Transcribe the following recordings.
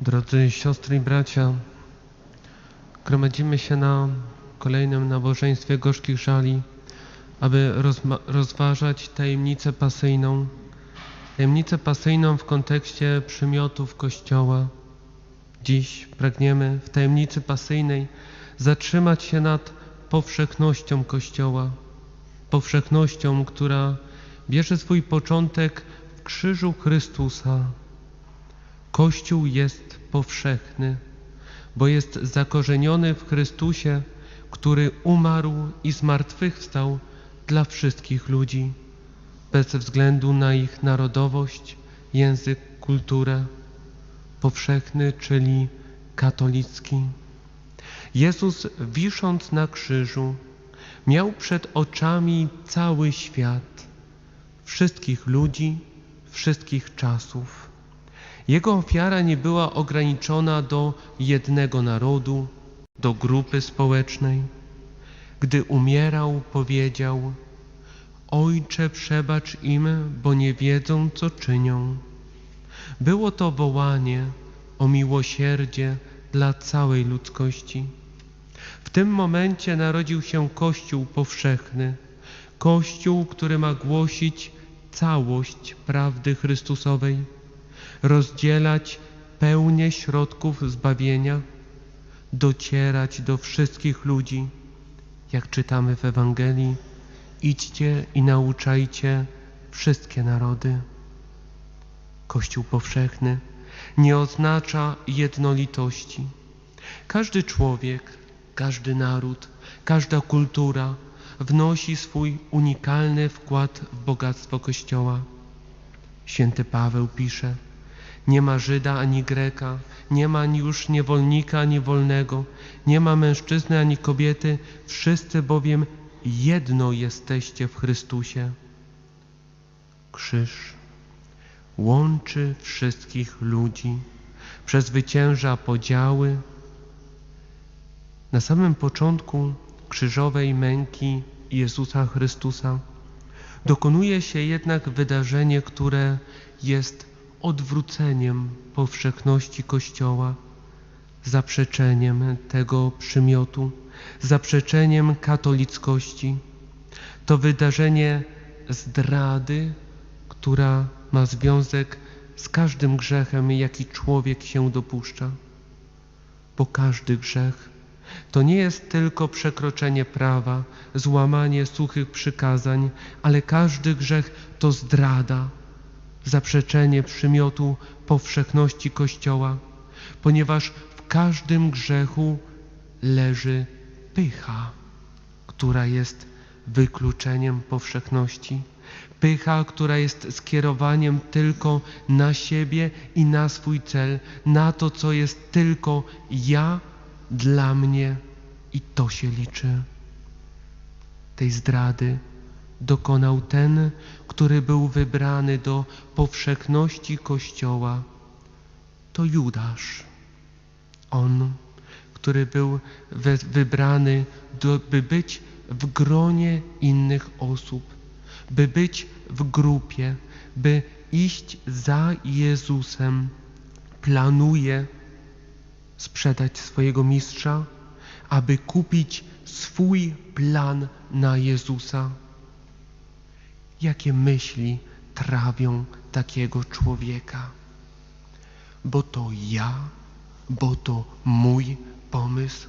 Drodzy siostry i bracia, gromadzimy się na kolejnym nabożeństwie gorzkich żali, aby rozważać tajemnicę pasyjną. Tajemnicę pasyjną w kontekście przymiotów Kościoła. Dziś pragniemy w tajemnicy pasyjnej zatrzymać się nad powszechnością Kościoła. Powszechnością, która bierze swój początek w krzyżu Chrystusa. Kościół jest powszechny, bo jest zakorzeniony w Chrystusie, który umarł i zmartwychwstał dla wszystkich ludzi, bez względu na ich narodowość, język, kulturę. Powszechny, czyli katolicki. Jezus, wisząc na krzyżu, miał przed oczami cały świat, wszystkich ludzi, wszystkich czasów. Jego ofiara nie była ograniczona do jednego narodu, do grupy społecznej. Gdy umierał, powiedział: Ojcze, przebacz im, bo nie wiedzą, co czynią. Było to wołanie o miłosierdzie dla całej ludzkości. W tym momencie narodził się Kościół powszechny, Kościół, który ma głosić całość prawdy Chrystusowej rozdzielać pełnię środków zbawienia, docierać do wszystkich ludzi, jak czytamy w Ewangelii, idźcie i nauczajcie wszystkie narody. Kościół powszechny nie oznacza jednolitości. Każdy człowiek, każdy naród, każda kultura wnosi swój unikalny wkład w bogactwo Kościoła. Święty Paweł pisze: Nie ma Żyda ani Greka, nie ma już niewolnika ani wolnego, nie ma mężczyzny ani kobiety, wszyscy bowiem jedno jesteście w Chrystusie. Krzyż łączy wszystkich ludzi, przezwycięża podziały. Na samym początku krzyżowej męki Jezusa Chrystusa dokonuje się jednak wydarzenie, które jest odwróceniem powszechności Kościoła, zaprzeczeniem tego przymiotu, zaprzeczeniem katolickości. To wydarzenie zdrady, która ma związek z każdym grzechem, jaki człowiek się dopuszcza. Bo każdy grzech to nie jest tylko przekroczenie prawa, złamanie suchych przykazań, ale każdy grzech to zdrada, zaprzeczenie przymiotu powszechności Kościoła, ponieważ w każdym grzechu leży pycha, która jest wykluczeniem powszechności. Pycha, która jest skierowaniem tylko na siebie i na swój cel, na to, co jest tylko ja dla mnie i to się liczy. Tej zdrady dokonał ten, który był wybrany do powszechności Kościoła. To Judasz. On, który był wybrany, do, by być w gronie innych osób, by być w grupie, by iść za Jezusem, planuje sprzedać swojego mistrza, aby kupić swój plan na Jezusa. Jakie myśli trawią takiego człowieka? Bo to ja, bo to mój pomysł,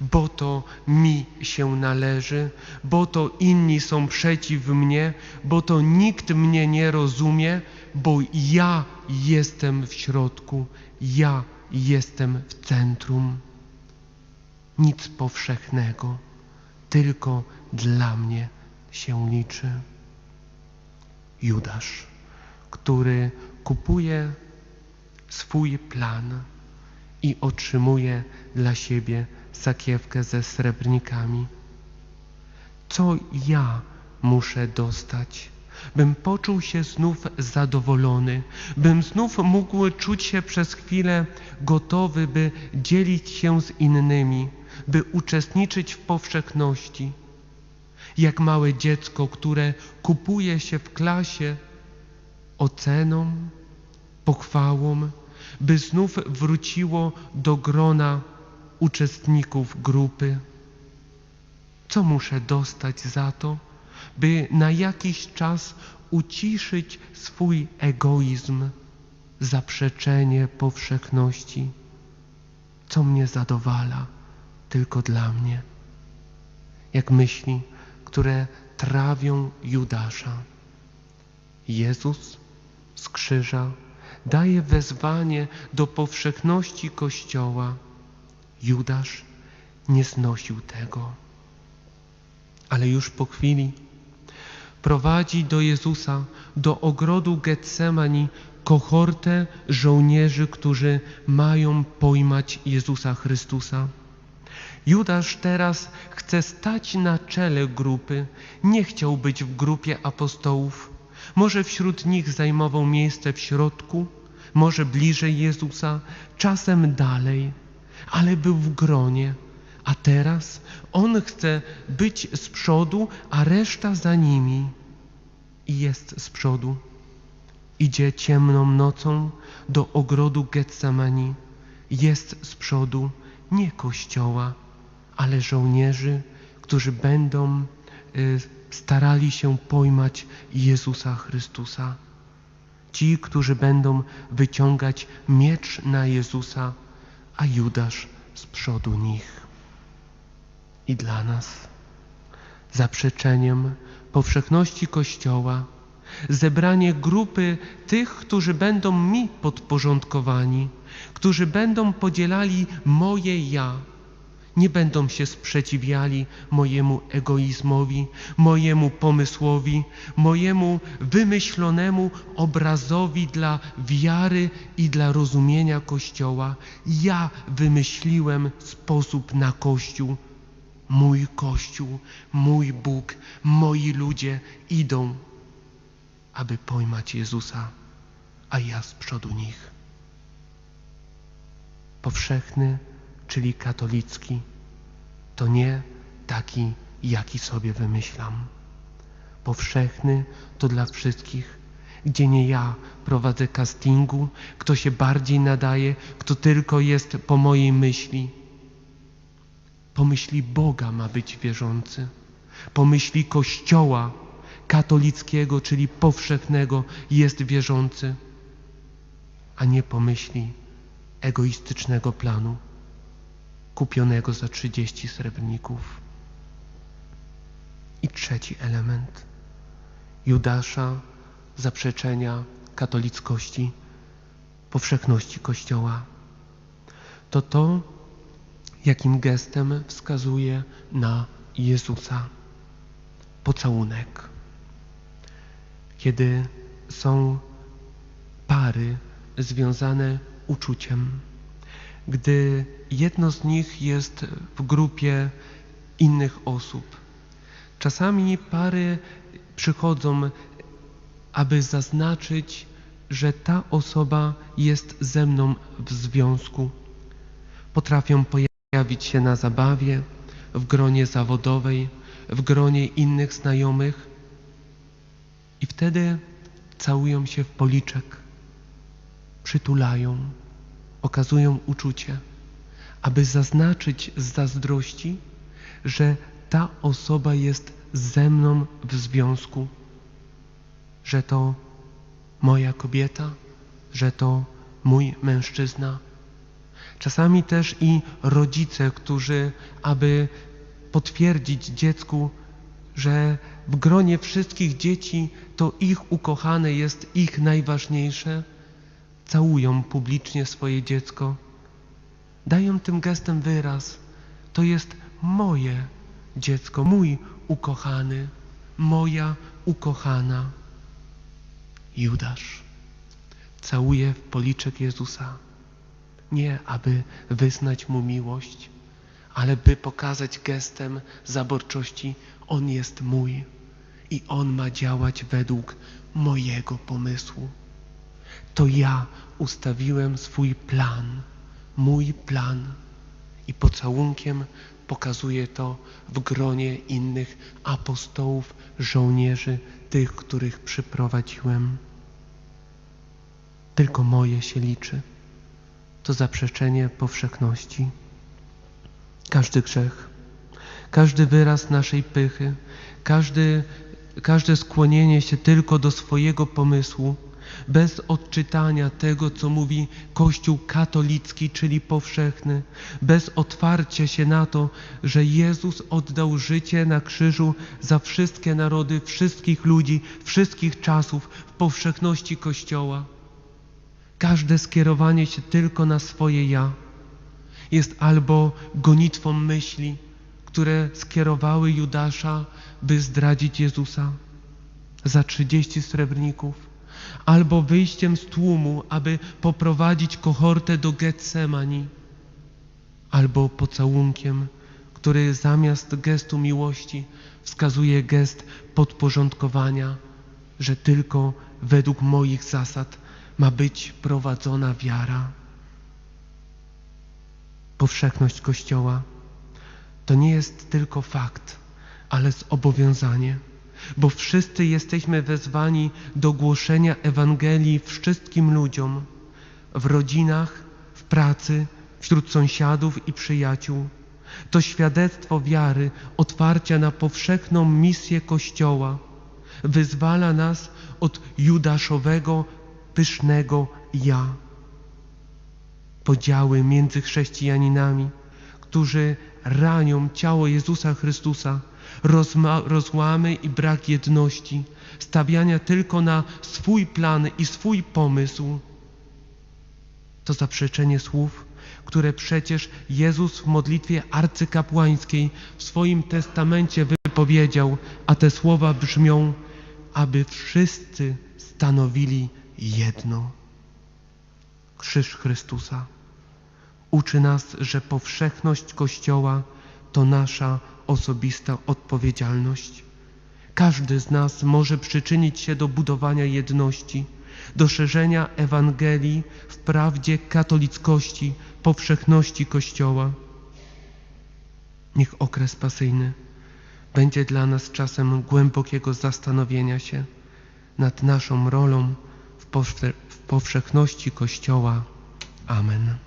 bo to mi się należy, bo to inni są przeciw mnie, bo to nikt mnie nie rozumie, bo ja jestem w środku, ja jestem w centrum. Nic powszechnego, tylko dla mnie się liczy. Judasz, który kupuje swój plan i otrzymuje dla siebie sakiewkę ze srebrnikami. Co ja muszę dostać, bym poczuł się znów zadowolony, bym znów mógł czuć się przez chwilę gotowy, by dzielić się z innymi, by uczestniczyć w powszechności. Jak małe dziecko, które kupuje się w klasie oceną, pochwałą, by znów wróciło do grona uczestników grupy. Co muszę dostać za to, by na jakiś czas uciszyć swój egoizm, zaprzeczenie powszechności? Co mnie zadowala tylko dla mnie? Jak myśli, które trawią Judasza. Jezus z krzyża daje wezwanie do powszechności Kościoła. Judasz nie znosił tego. Ale już po chwili prowadzi do Jezusa, do ogrodu Getsemani kohortę żołnierzy, którzy mają pojmać Jezusa Chrystusa. Judasz teraz chce stać na czele grupy, nie chciał być w grupie apostołów. Może wśród nich zajmował miejsce w środku, może bliżej Jezusa, czasem dalej, ale był w gronie. A teraz on chce być z przodu, a reszta za nimi. I jest z przodu. Idzie ciemną nocą do ogrodu Getsemani. Jest z przodu nie kościoła, ale żołnierzy, którzy będą y, starali się pojmać Jezusa Chrystusa. Ci, którzy będą wyciągać miecz na Jezusa, a Judasz z przodu nich. I dla nas zaprzeczeniem powszechności Kościoła, zebranie grupy tych, którzy będą mi podporządkowani, którzy będą podzielali moje ja, nie będą się sprzeciwiali mojemu egoizmowi, mojemu pomysłowi, mojemu wymyślonemu obrazowi dla wiary i dla rozumienia Kościoła. Ja wymyśliłem sposób na Kościół. Mój Kościół, mój Bóg, moi ludzie idą, aby pojmać Jezusa, a ja z przodu nich. Powszechny czyli katolicki, to nie taki, jaki sobie wymyślam. Powszechny to dla wszystkich, gdzie nie ja prowadzę castingu, kto się bardziej nadaje, kto tylko jest po mojej myśli. Po myśli Boga ma być wierzący. Po myśli Kościoła katolickiego, czyli powszechnego, jest wierzący, a nie po myśli egoistycznego planu kupionego za 30 srebrników. I trzeci element Judasza zaprzeczenia katolickości, powszechności Kościoła. To to, jakim gestem wskazuje na Jezusa. Pocałunek. Kiedy są pary związane uczuciem, gdy jedno z nich jest w grupie innych osób. Czasami pary przychodzą, aby zaznaczyć, że ta osoba jest ze mną w związku. Potrafią pojawić się na zabawie, w gronie zawodowej, w gronie innych znajomych i wtedy całują się w policzek, przytulają okazują uczucie, aby zaznaczyć z zazdrości, że ta osoba jest ze mną w związku, że to moja kobieta, że to mój mężczyzna. Czasami też i rodzice, którzy, aby potwierdzić dziecku, że w gronie wszystkich dzieci to ich ukochane jest ich najważniejsze, całują publicznie swoje dziecko, dają tym gestem wyraz. To jest moje dziecko, mój ukochany, moja ukochana. Judasz całuje w policzek Jezusa, nie aby wyznać mu miłość, ale by pokazać gestem zaborczości, On jest mój i On ma działać według mojego pomysłu to ja ustawiłem swój plan, mój plan i pocałunkiem pokazuję to w gronie innych apostołów, żołnierzy, tych, których przyprowadziłem. Tylko moje się liczy. to zaprzeczenie powszechności. Każdy grzech, każdy wyraz naszej pychy, każdy, każde skłonienie się tylko do swojego pomysłu, bez odczytania tego, co mówi Kościół katolicki, czyli powszechny, bez otwarcia się na to, że Jezus oddał życie na krzyżu za wszystkie narody, wszystkich ludzi, wszystkich czasów w powszechności Kościoła. Każde skierowanie się tylko na swoje ja jest albo gonitwą myśli, które skierowały Judasza, by zdradzić Jezusa za trzydzieści srebrników, albo wyjściem z tłumu, aby poprowadzić kohortę do Getsemani, albo pocałunkiem, który zamiast gestu miłości wskazuje gest podporządkowania, że tylko według moich zasad ma być prowadzona wiara. Powszechność Kościoła to nie jest tylko fakt, ale zobowiązanie, bo wszyscy jesteśmy wezwani do głoszenia Ewangelii wszystkim ludziom w rodzinach, w pracy, wśród sąsiadów i przyjaciół. To świadectwo wiary, otwarcia na powszechną misję Kościoła, wyzwala nas od judaszowego, pysznego ja. Podziały między chrześcijaninami, którzy ranią ciało Jezusa Chrystusa, rozma- rozłamy i brak jedności, stawiania tylko na swój plan i swój pomysł. To zaprzeczenie słów, które przecież Jezus w modlitwie arcykapłańskiej w swoim testamencie wypowiedział, a te słowa brzmią, aby wszyscy stanowili jedno. Krzyż Chrystusa uczy nas, że powszechność Kościoła to nasza osobista odpowiedzialność. Każdy z nas może przyczynić się do budowania jedności, do szerzenia Ewangelii w prawdzie katolickości, powszechności Kościoła. Niech okres pasyjny będzie dla nas czasem głębokiego zastanowienia się nad naszą rolą w w powszechności Kościoła. Amen.